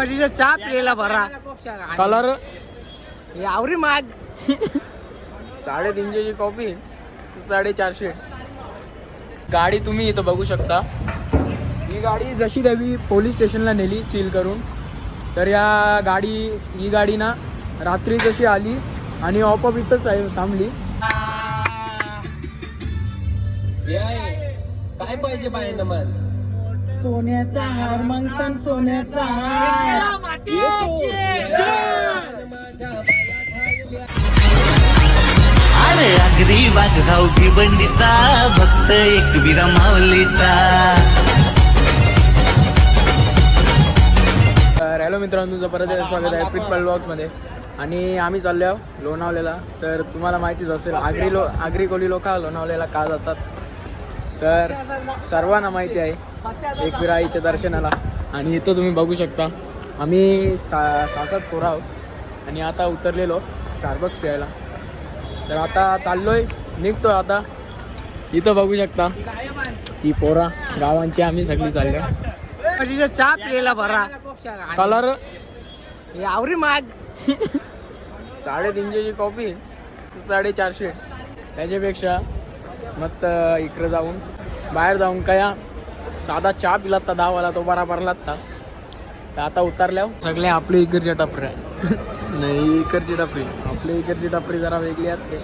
चहा पिलेला बरा कलर आवरी माग. साडेतीनशे ची कॉफी साडेचारशे. गाडी तुम्ही इथं बघू शकता. ही गाडी जशी द्यावी पोलीस स्टेशनला नेली सील करून. तर या गाडी ही गाडी ना रात्री जशी आली आणि ऑपअप इथंच आहे थांबली. काय पाहिजे पाहिजे मग सोन्याचा हार मंगतन सोन्याचा हार. अरे अगदी वाघाव भिवंडीचा भक्त एक विरा माऊलीचा. तर हॅलो मित्रांनो तुमचं परत एकदा स्वागत आहे पिटपल ब्लॉग्समध्ये आणि आम्ही चाललो आहोत लोणावलेला तर तुम्हाला माहितीच असेल आगरी लो आगरी कोली लोक लोणावलेला का जातात? तर सर्वांना माहिती आहे एकविराईच्या दर्शनाला. आणि इथं तुम्ही बघू शकता आम्ही सा सासात पोरं आहोत. आणि आता उतरलेलो स्टारबक्स प्यायला. तर आता चाललोय निघतोय आता. इथं बघू शकता ही पोरा गावांची आम्ही सगळी चाललो चहा पिलेला बरा. कलर आवरी माग. साडेतीनशेची कॉफी साडेचारशे. त्याच्यापेक्षा मग इकडे जाऊन. बाहेर जाऊन कया. साधा चहा पिलात तर दहावाला तो बरा भरलात ता. तर आता उतरल्यावर सगळे आपले इकडच्या टपऱ्या नाही इकडची टपरी. आपल्या इकडची टपरी जरा वेगळी असते.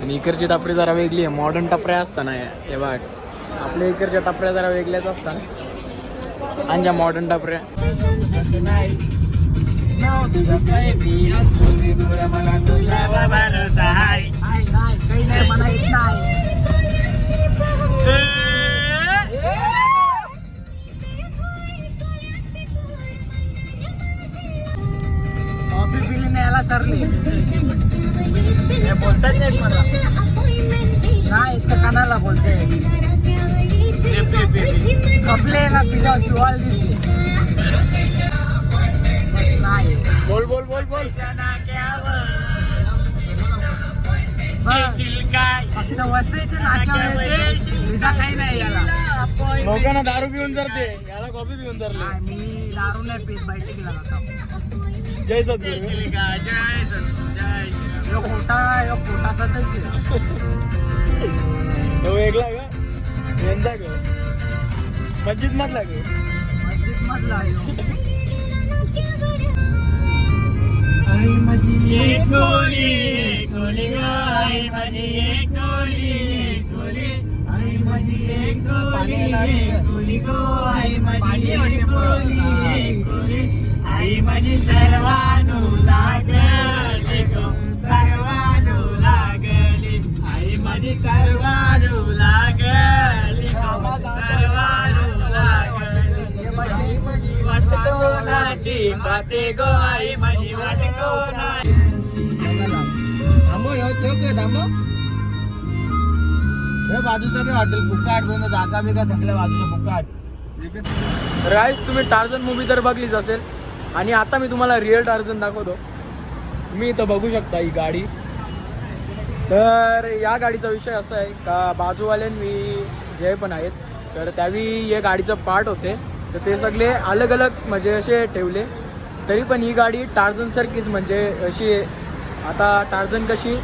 आणि इकडची टपरी जरा वेगळी आहे. मॉडर्न टपऱ्या असतात ना हे बघ. आपल्या इकडच्या टपऱ्या जरा वेगळ्याच असतात. आणि ज्या मॉडर्न टपऱ्या चरली बोलतात नाहीत मला नाही तर कानाला बोलते कपले ना पिला पिवाल नाही बोल बोल बोल. बोल फक्त वसईचे नाक्यावर येते विजा काही नाही याला. लोकांना दारू पिऊन जाते याला कॉफी पिऊन जारले. मी दारू नाही पीत बैठकीला जातो. जय सद्गुरू. यो खोटा यो खोटा सदस्य तो वेगळा का यांचा ग मस्जिद मधला ग मस्जिद मधला आई माझी एक गोली ग, आई माझी एक गोली आई माझी एक गोली गो आई माझी एक गोली एक गोली आई माझी सर्वानु लागली गो सर्वानु लागली आई माझी सर्वानु लागली सर्वानु लागली वाटकोनाची पाते गो आई माझी वाटकोनाची थांबो ह्यो काय थांबो. हे बाजूचं बी हॉटेल फुकाट दोन जागा बिगा सगळ्या बाजूचं फुकाट. राईस तुम्ही टार्झन मूवी तर बघलीच असेल आणि आता मी तुम्हाला रिअल टार्झन दाखवतो. तुम्ही इथं बघू शकता ही गाडी. तर या गाडीचा विषय असा आहे का बाजूवाल्यांनी जे पण आहेत तर त्यावेळी हे गाडीचं पार्ट होते. तर ते सगळे अलग अलग म्हणजे असे ठेवले. तरी पण ही गाडी टार्झन सारखीच म्हणजे अशी आता टार्झन कशी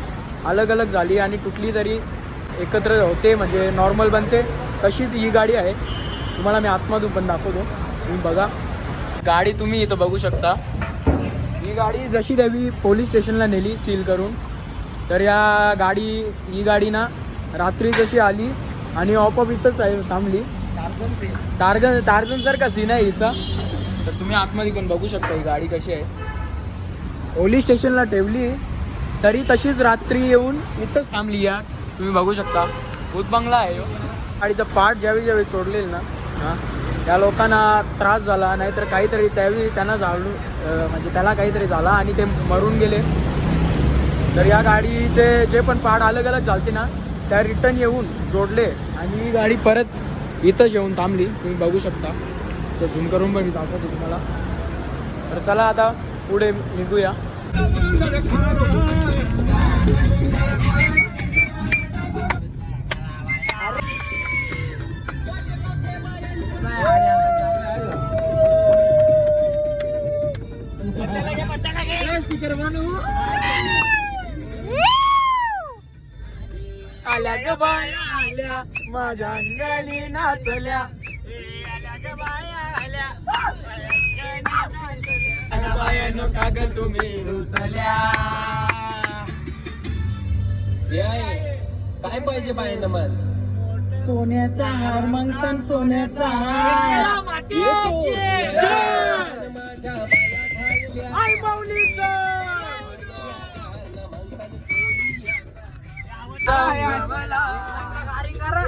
अलग अलग झाली आणि कुठली तरी एकत्र होते म्हणजे नॉर्मल बनते तशीच ही गाडी आहे. तुम्हाला मी आतमधून पण दाखवतो. तुम्ही बघा. गाडी तुम्ही इथं बघू शकता. ही गाडी जशी द्यावी पोलीस स्टेशनला नेली सील करून. तर या गाडी ही गाडी ना रात्री जशी आली आणि ऑपअप इथंच आहे थांबली. टार्गन टार्जन जर का सीन आहे हिचा? तर तुम्ही आतमध्ये पण बघू शकता ही गाडी कशी आहे. पोलीस स्टेशनला ठेवली. तरी तशीच रात्री येऊन इथंच थांबली या. तुम्ही बघू शकता. भूत बंगला आहे. गाडीचं पार्ट ज्यावेळी ज्यावेळी सोडलेलं ना हां त्या लोकांना त्रास झाला नाहीतर काहीतरी त्यावेळी त्यांना जाळून म्हणजे त्याला काहीतरी झाला आणि ते मरून गेले. तर या गाडीचे जे पण पार्ट अलग अलग झालते ना त्या रिटर्न येऊन जोडले आणि ही गाडी परत इथं येऊन थांबली तुम्ही बघू शकता. तर झूम करून बघित मी दाखवतो तुम्हाला. तर चला आता पुढे निघूया. माझ्या अंगाली नाचल्या बायानो का ग तुम्ही रुसल्या काय पाहिजे बायांना मन सोन्याचा हार मंगतन सोन्याचा हार. आई माऊलीचं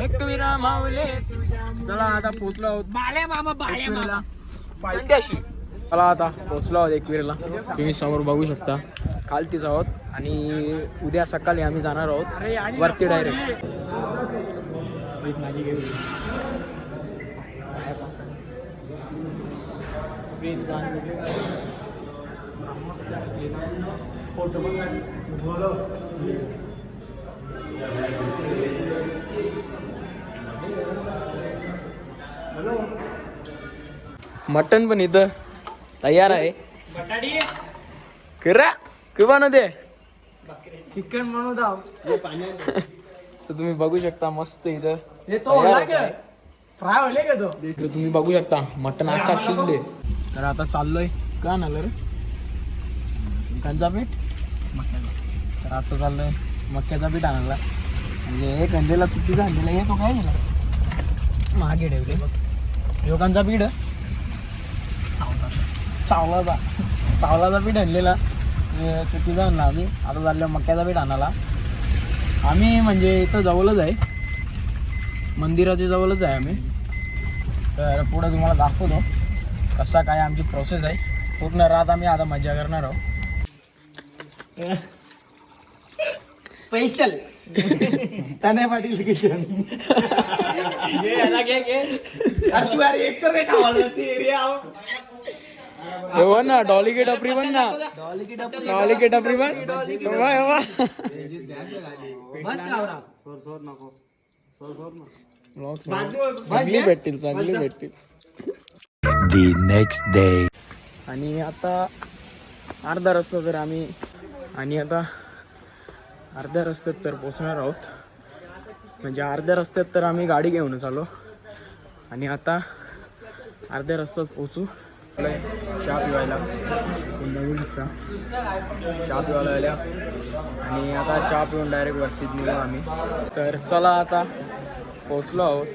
एकविरा माऊले. चला आता पोचलो आहोत बाले मामा बाले चला आता पोचलो आहोत एकविरेला. तुम्ही समोर बघू शकता. कालतीच आहोत आणि उद्या सकाळी आम्ही जाणार आहोत वरती डायरेक्ट माझी मटन पण इथं तयार आहे करा किंवा न दे चिकन म्हणू दाव तर तुम्ही बघू शकता मस्त इथं तयार होत आहे. इकडे तुम्ही बघू शकता मटन आता शिजले तर आता चाललोय का ना रे पीठ मक्याचा तर आता चाललोय मक्याचा पीठ आणायला म्हणजे एक अंडेला चुकीचा अंडेला येतो काय गेला मागे ठेवले योगांचा पीठ सावलाचा सावलाचा पीठ आणलेला. चुकीचा आणला आम्ही. आता चाललो मक्याचा पीठ आणायला. आम्ही म्हणजे इथं जवळच आहे. मंदिराच्या जवळच आहे आम्ही. तर पुढे तुम्हाला दाखवतो कसा काय आमची प्रोसेस आहे. पूर्ण रात आम्ही आता मजा करणार आहोत. पैशल ताने पाटील किशन. हो ना डॉली के टपरी बन ना. डॉली के टपरी. वा चांगली भेटतील चांगली भेटतील. The next day. आणि आता अर्धा रस्ता तर आम्ही आणि आता अर्ध्या रस्त्यात तर पोचणार आहोत. म्हणजे अर्ध्या रस्त्यात तर आम्ही गाडी घेऊनच आलो. आणि आता अर्ध्या रस्त्यात पोचू चहा पिवायला. तुम्ही बघू शकता. चहा पिवायला आल्या. आणि आता चहा पिऊन डायरेक्ट वरतीत निघू आम्ही. तर चला आता पोचलो आहोत.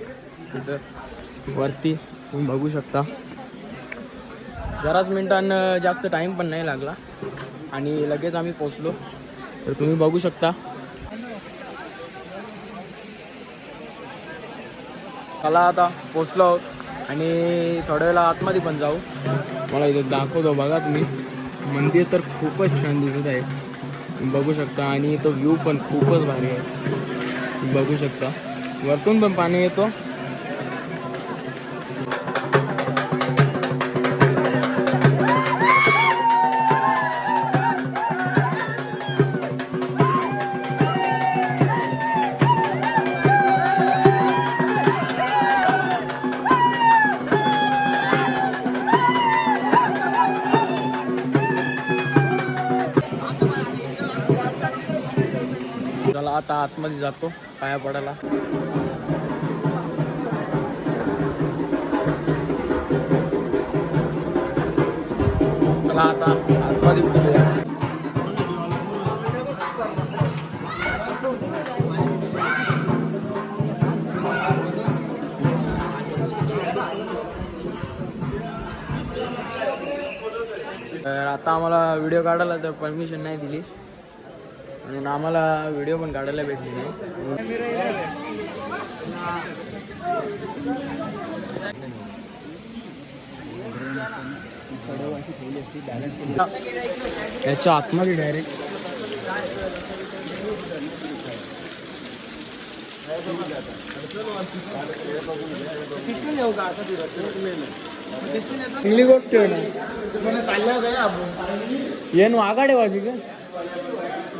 तिथं वरती तुम्ही बघू शकता. जराच मिनिटांनं जास्त टाईम पण नाही लागला. आणि लगेच आम्ही पोचलो तर तुम्ही बघू शकता. चला आता पोचलो आहोत. आणि थोड्या वेळा आतमध्ये पण जाऊ. मला इथं दाखवतो बघा तुम्ही. मंदिर तर खूपच छान दिसत आहे. बघू शकता आणि तो व्ह्यू पण खूपच भारी आहे. बघू शकता. वरतून पण पाणी येतो. आता आतमध्ये जातो पाया पडायला. चला आता आतमध्ये बसूया. तर आता आम्हाला व्हिडिओ काढायला तर परमिशन नाही दिली. म्हणून आम्हाला व्हिडिओ पण काढायला भेटली नाही. याच्या आतमध्ये डायरेक्ट चांगली गोष्ट आहे ना. येण वाजी का?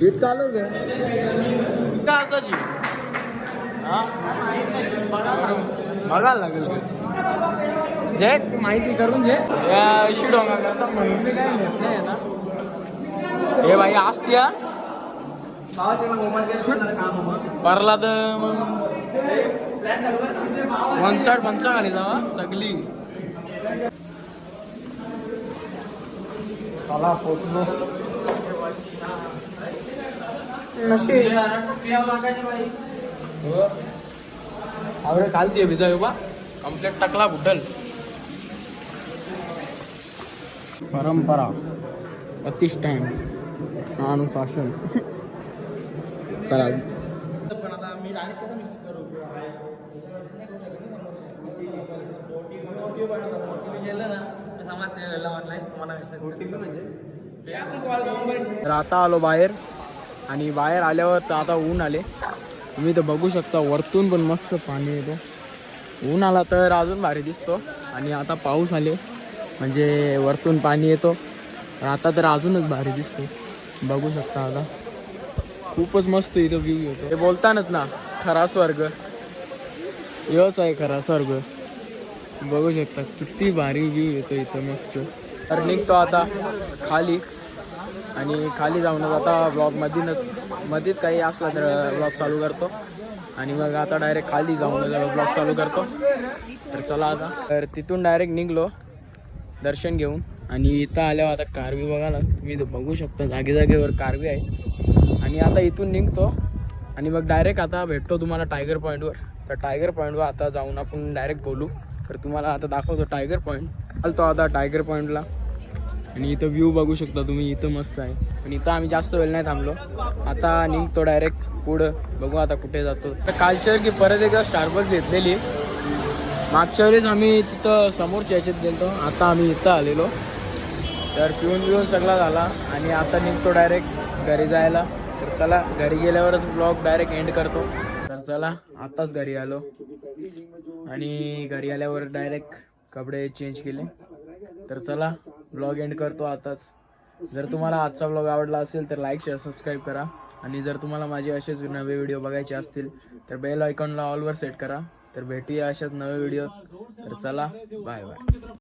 हीच चालू आहे. का असाची हा? बघायला लागेल. जे माहिती करून जे अशी डोंगा करतात म्हणून मी काय घेत नाही ना. हे बाई असत्या परला तर मग वनसाड वनसा घाली जावा सगळी. चला पोचलो. नशीब. हो. आवडे खालती भिजा बा. कम्प्लेट टाकला बुटल. परंपरा. प्रतिष्ठान. अनुशासन. चला. पण आता मी डायरेक्ट कसं मिक्स करू तर आता आलो बाहेर. आणि बाहेर आल्यावर तर आता ऊन आले. तुम्ही तर बघू शकता वरतून पण मस्त पाणी येतो. ऊन आला तर अजून भारी दिसतो. आणि आता पाऊस आले म्हणजे वरतून पाणी येतो. पण आता तर अजूनच भारी दिसतो. बघू शकता आता. खूपच मस्त इथं व्ह्यू येतो. हे बोलतानच ना खरा स्वर्ग. योच आहे खरा स्वर्ग. बघू शकता किती भारी व्ह्यू येतो इथं मस्त. तर निघतो आता खाली. आणि खाली जाऊनच आता ब्लॉगमधीनच मध्येच काही असला तर ब्लॉग चालू करतो. आणि मग आता डायरेक्ट खाली जाऊन ब्लॉग चालू करतो. तर चला आता. तर तिथून डायरेक्ट निघलो. दर्शन घेऊन. आणि इथं आल्यावर आता कारवी बघायला तुम्ही बघू शकता. जागे जागेवर कारवी आहे. आणि आता इथून निघतो. आणि मग डायरेक्ट आता भेटतो तुम्हाला टायगर पॉईंटवर तर टायगर पॉईंटवर आता जाऊन आपण डायरेक्ट बोलू. तर तुम्हाला आता दाखवतो टायगर पॉईंट चालतो आता टायगर पॉईंटला आणि इथं व्ह्यू बघू शकता तुम्ही इथं मस्त आहे. पण इथं आम्ही जास्त वेळ नाही थांबलो. आता निघतो डायरेक्ट पुढं. बघू आता कुठे जातो. तर कालच्या की परत एकदा स्टारबक्स घेतलेली. मागच्या वेळेस आम्ही तिथं समोरच्या याच्यात गेलो आता आम्ही इथं आलेलो. तर पिऊन पिऊन सगळा झाला. आणि आता निघतो डायरेक्ट घरी जायला. तर चला घरी गेल्यावरच ब्लॉग डायरेक्ट एंड करतो. तर चला आताच घरी आलो. आणि घरी आल्यावर डायरेक्ट कपडे चेंज केले. तर चला ब्लॉग एंड करतो आताच. जर तुम्हाला आजचा ब्लॉग आवडला असेल तर लाईक शेअर सबस्क्राईब करा. आणि जर तुम्हाला माझे असेच नवे व्हिडिओ बघायचे असतील तर बेल आयकॉनला ऑलवर सेट करा. तर भेटूया अशाच नवे व्हिडिओ तर चला बाय बाय